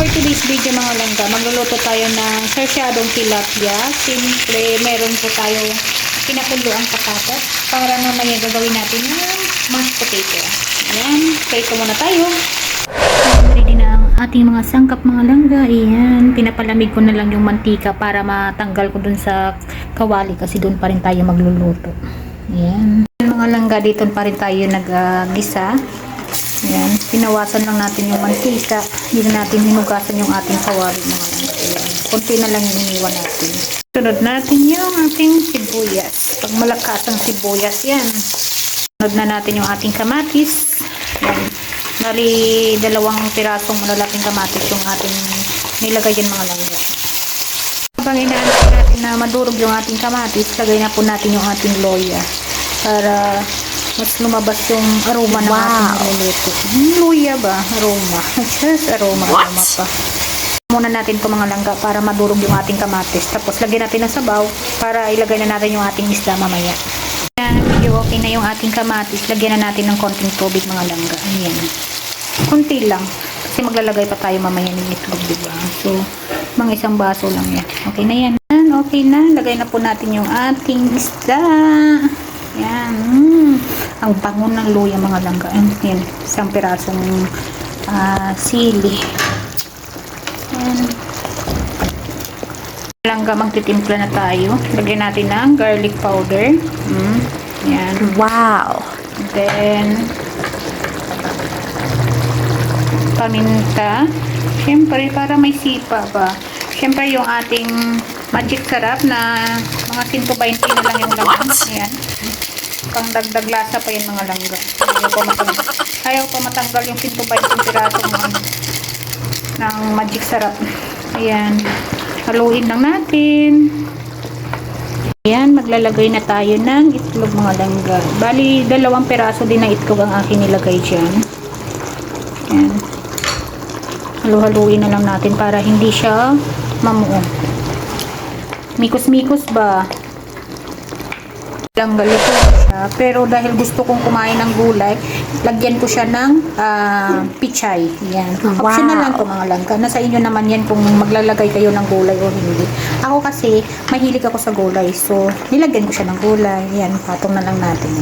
for today's video mga langga, magluluto tayo ng sarsyadong tilapia. Simple, meron po tayo pinakuluang patatas para mamaya gagawin natin ng mashed potato. Ayan, prito muna tayo. Ready na ang ating mga sangkap mga langga. Ayan, pinapalamig ko na lang yung mantika para matanggal ko dun sa kawali kasi dun pa rin tayo magluluto. Ayan. Mga langga, dito pa rin tayo nag-gisa. Ayan, pinawasan lang natin yung mantika. Hindi na natin hinugasan yung ating kawali mga langga. Ayan, konti na lang yung iniwan natin. Sunod natin yung ating sibuyas. Pag malakas ang sibuyas yan. Sunod na natin yung ating kamatis. Ayan. Bali, dalawang pirasong malalaking kamatis yung ating nilagay dyan mga langga. Habang inaantay natin na madurog yung ating kamatis, lagay na po natin yung ating loya para mas lumabas yung aroma ng ating niluluto. Luya ba? Aroma. Just aroma. What? Aroma pa. Muna natin itong mga langga para madurog yung ating kamatis. Tapos lagyan natin ng sabaw para ilagay na natin yung ating isda mamaya. Ayan, medyo okay na yung ating kamatis. Lagyan na natin ng konting tubig mga langga. Ayan. Kunti lang. Kasi maglalagay pa tayo mamaya ng itlog, di ba? So, mga isang baso lang yan. Okay na yan. Okay na. Lagay na po natin yung ating isda. Yan. Mm. Ang bango ng luya mga langga. Ayan, yan. Isang pirasong ah, sili. Yan. Langga magtitimpla na tayo. Lagyan natin ng garlic powder. Mm. Yan. Wow. Then, paminta. Siyempre, para may sipa ba. Siyempre, yung ating magic sarap na mga 120 na lang yung laman. Ayan. Pang dagdag lasa pa yung mga langga. Ayaw pa matanggal, ayaw pa matanggal yung 120 piraso ng, ng magic sarap. Ayan. Haluin lang natin. Ayan, maglalagay na tayo ng itlog mga langga. Bali, dalawang peraso din ng itlog ang akin nilagay dyan. Ayan. Halu-haluin na lang natin para hindi siya mamuo. Mikos-mikos ba? Langga luto siya. Pero dahil gusto kong kumain ng gulay, lagyan ko siya ng ah, pichay. Yan. Wow. Optional lang to mga langga. Nasa inyo naman yan kung maglalagay kayo ng gulay o hindi. Ako kasi, mahilig ako sa gulay. So, nilagyan ko siya ng gulay. Yan, patong na lang natin.